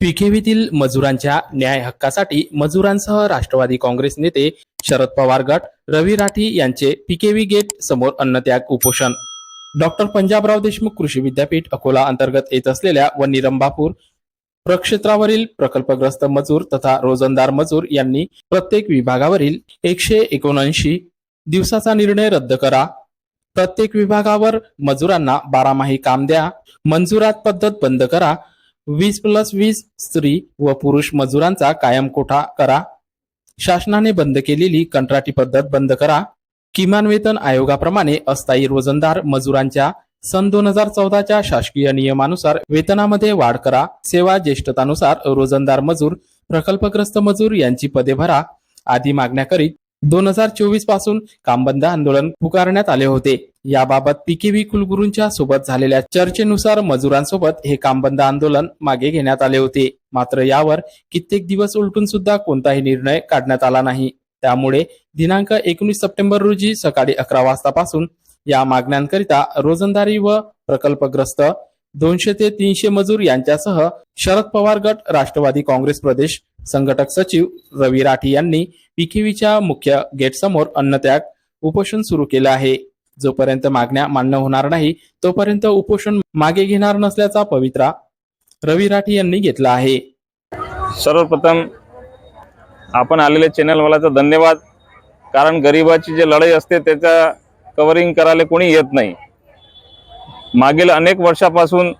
पीकेव्हीतील मजुरांच्या न्याय हक्कासाठी मजुरांसह राष्ट्रवादी काँग्रेस नेते शरद पवार गट रवी राठी यांचे पीकेव्ही गेट समोर अन्नत्याग उपोषण. डॉक्टर पंजाबराव देशमुख कृषी विद्यापीठ अकोला अंतर्गत येत असलेल्या व निरंबापूर प्रक्षेत्रावरील प्रकल्पग्रस्त मजूर तथा रोजंदार मजूर यांनी प्रत्येक विभागावरील एकशे एकोणऐंशी दिवसाचा निर्णय रद्द करा. प्रत्येक विभागावर मजुरांना बारामाही काम द्या. मंजुरात पद्धत बंद करा. वीस प्लस वीस स्त्री व पुरुष मजुरांचा कायम कोठा करा. शासनाने बंद केलेली कंत्राटी पद्धत बंद करा. किमान वेतन आयोगाप्रमाणे अस्थायी रोजंदार मजुरांच्या सन दोन हजार चौदाच्या शासकीय नियमानुसार वेतनामध्ये वाढ करा. सेवा ज्येष्ठतानुसार रोजंदार मजूर प्रकल्पग्रस्त मजूर यांची पदे भरा. आदी मागण्या करीत दोन हजार चोवीसपासून कामबंद आंदोलन पुकारण्यात आले होते. याबाबत पीकेव्ही कुलगुरूंच्या सोबत झालेल्या चर्चेनुसार मजुरांसोबत हे कामबंद आंदोलन मागे घेण्यात आले होते. मात्र यावर कित्येक दिवस उलटून सुद्धा कोणताही निर्णय काढण्यात आला नाही. त्यामुळे दिनांक एकोणीस सप्टेंबर रोजी सकाळी अकरा वाजतापासून या मागण्यांकरिता रोजंदारी व प्रकल्पग्रस्त दोनशे ते तीनशे मजूर यांच्यासह शरद पवार गट राष्ट्रवादी काँग्रेस प्रदेश संघटक सचिव रवी राठी यांनी पीकेव्हीच्या मुख्य गेटसमोर अन्नत्याग उपोषण सुरू केलं आहे. जोपर्यंत मागण्या मान्य होणार नाही तोपर्यंत उपोषण मागे घेणार नसल्याचा पवित्रा रवी राठी यांनी घेतला आहे. सर्वप्रथम आपण आलेले चॅनलवाल्याचा धन्यवाद. कारण गरिबाची जे लढाई असते त्याचा कवरिंग करायला कोणी येत नाही. मागील अनेक वर्षापासून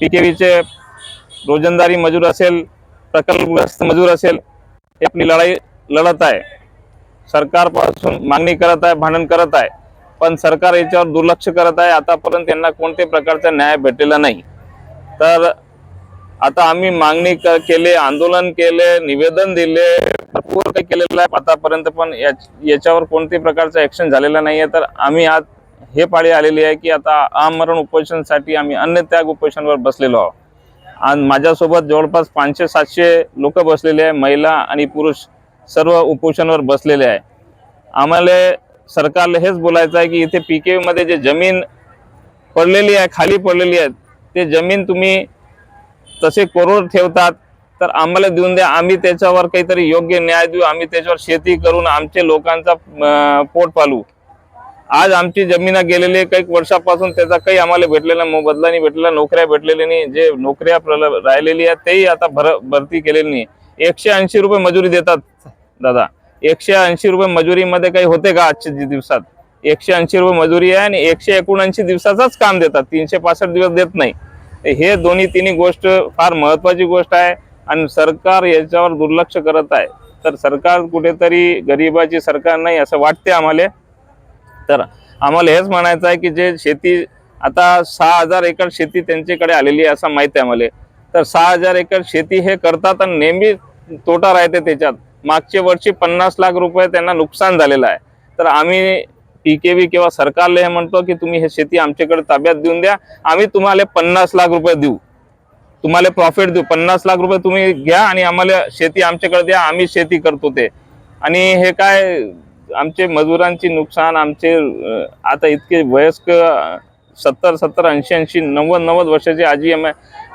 पीकेवीचे रोजंदारी मजूर असेल प्रकल्पग्रस्त मजूर असेल आपली लढाई लढत आहे. सरकारपासून मागणी करत आहे भांडण करत आहे. पण सरकार याच्यावर दुर्लक्ष करत आहे. आतापर्यंत त्यांना कोणत्याही प्रकारचा न्याय भेटलेला नाही. तर आता आम्ही मागणी क- केले आंदोलन केले निवेदन दिले भरपूर काही केलेलं आहे आतापर्यंत पण याच्यावर कोणत्याही प्रकारचं ऍक्शन झालेलं आहे तर आम्ही आज हे पाळी आलेली आहे की आता आमरण उपोषणसाठी आम्ही अन्य त्याग उपोषणवर बसलेलो आहोत. आणि माझ्यासोबत जवळपास पाचशे सातशे लोक बसलेले आहे महिला आणि पुरुष सर्व उपोषणावर बसलेले आहे. आम्हाला सरकारला हेच बोलायचं आहे की इथे पीके मध्ये जे जमीन पडलेली आहे खाली पडलेली आहे ते जमीन तुम्ही तसे कोरोड ठेवतात तर आम्हाला देऊन द्या. आम्ही त्याच्यावर काहीतरी योग्य न्याय देऊ. आम्ही त्याच्यावर शेती करून आमचे लोकांचा पोट पालू. आज आमची जमीन गेलेली काही वर्षापासून त्याचा काही आम्हाला भेटलेला मोबदला नाही भेटलेला नोकऱ्या भेटलेल्या नाही. जे नोकऱ्या प्रल- राहिलेली आहेत तेही आता भर भरती केलेली नाही. एकशे ऐंशी रुपये मजुरी देतात दादा. एकशे ऐंशी रुपये मजुरीमध्ये काही होते का आजच्या दिवसात? एकशे ऐंशी रुपये मजुरी आहे आणि एकशे एकोणऐंशी दिवसाचाच काम देतात. तीनशे पासष्ट दिवस देत नाही. हे दोन्ही तिन्ही गोष्ट फार महत्वाची गोष्ट आहे आणि सरकार याच्यावर दुर्लक्ष करत आहे. तर सरकार कुठेतरी गरिबाची सरकार नाही असं वाटते आम्हाला. तर आम्हाला हेच म्हणायचं आहे की जे शेती आता सहा हजार एकर शेती त्यांच्याकडे आलेली आहे असं माहिती आहे आम्हाला. तर सहा हजार एकर शेती हे करतात आणि नेहमी तोटा राहते त्याच्यात. मागचे वर्षी पन्नास लाख रुपये त्यांना नुकसान झालेलं आहे. तर आम्ही पीकेव्ही किंवा सरकारला हे म्हणतो की तुम्ही हे शेती आमच्याकडे ताब्यात देऊन द्या. आम्ही तुम्हाला पन्नास लाख रुपये देऊ. तुम्हाला प्रॉफिट देऊ. पन्नास लाख रुपये तुम्ही घ्या आणि आम्हाला शेती आमच्याकडे द्या. आम्ही शेती करतो ते. आणि हे काय आमचे मजुरांची नुकसान आमचे आता इतके वयस्क सत्तर सत्तर ऐंशी ऐंशी नव्वद नव्वद वर्षाचे आजी आम्ही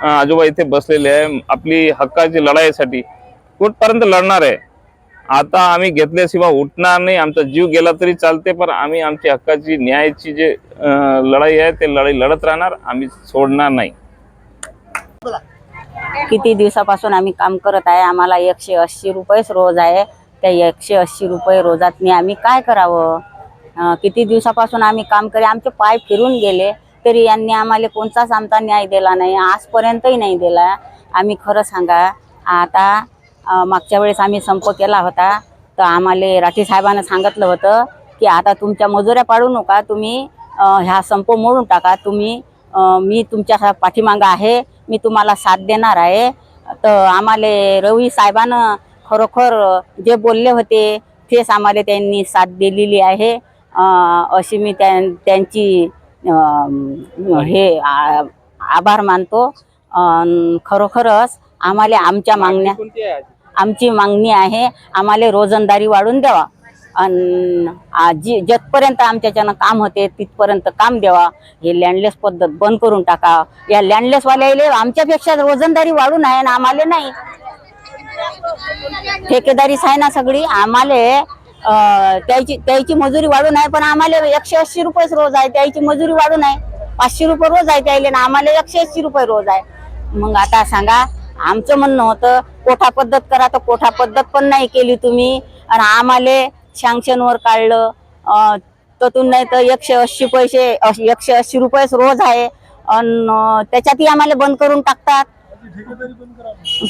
आजोबा इथे बसलेले आहे. आपली हक्काची लढाईसाठी. कुठपर्यंत लढणार आहे? आता आम्ही घेतल्याशिवाय उठणार नाही. आमचा जीव गेला तरी चालते पण आम्ही आमची हक्काची न्यायाची जे लढाई आहे ते लढाई लढत राहणार. आम्ही सोडणार नाही. किती दिवसापासून आम्ही काम करत आहे? आम्हाला एकशे ऐंशी रुपयेच रोज आहे. त्या एकशे ऐंशी रुपये रोजातनी आम्ही काय करावं? किती दिवसापासून आम्ही काम करे? आमचे पाय फिरून गेले तरी यांनी आम्हाला कोणताच आमचा न्याय दिला नाही. आजपर्यंतही नाही दिला. आम्ही खरं सांगा आता मागच्या वेळेस आम्ही संप केला होता. तर आम्हाला राठी साहेबांना सांगितलं होतं की आता तुमच्या मजुऱ्या पाडू नका तुम्ही ह्या संप मोडून टाका. तुम्ही मी तुमच्या पाठीमागा आहे मी तुम्हाला साथ देणार आहे. तर आम्हाला रवी साहेबानं खरोखर जे बोलले होते तेच आम्हाला त्यांनी साथ दिलेली आहे. अशी मी त्या त्यांची हे आभार मानतो. खरोखरच आम्हाला आमच्या मागण्या आमची मागणी आहे आम्हाला रोजंदारी वाढून द्यावा. आणि आ- जी जतपर्यंत आमच्याच्यानं काम होते तिथपर्यंत काम द्यावा. हे लँडलेस पद्धत बंद करून टाका. या लँडलेसवाल्याले आमच्यापेक्षा रोजंदारी वाढून आहे ना आम्हाला नाही. ठेकेदारीच आहे ना सगळी. आम्हाला त्याची त्याची मजुरी वाढून आहे पण आम्हाला एकशे अस्सी रुपयेच रोज आहे. त्याची मजुरी वाढून आहे. पाचशे रुपये रोज आहे त्याला ना आम्हाला एकशे अस्सी रुपये रोज आहे. मग आता सांगा आमचं म्हणणं होतं कोठा पद्धत करा तर कोठा पद्धत पण नाही केली तुम्ही. आणि आम्हाला सँक्शनवर काढलं. अं, त्यातून नाही तर एकशे अस्सी पैसे एकशे अस्सी रुपयेच रोज आहे. आणि त्याच्यातही आम्हाला बंद करून टाकतात.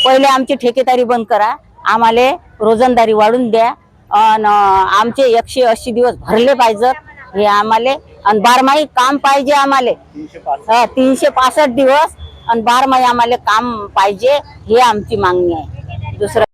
पहिले आमची ठेकेदारी बंद करा. आम्हाला रोजंदारी वाढून द्या. आणि आमचे एकशे अस्सी दिवस भरले पाहिजेत. हे आम्हाला आणि बारमाही काम पाहिजे आम्हाला. तीनशे पासष्ट दिवस आणि बारमाही आम्हाला काम पाहिजे हे आमची मागणी आहे. दुसरं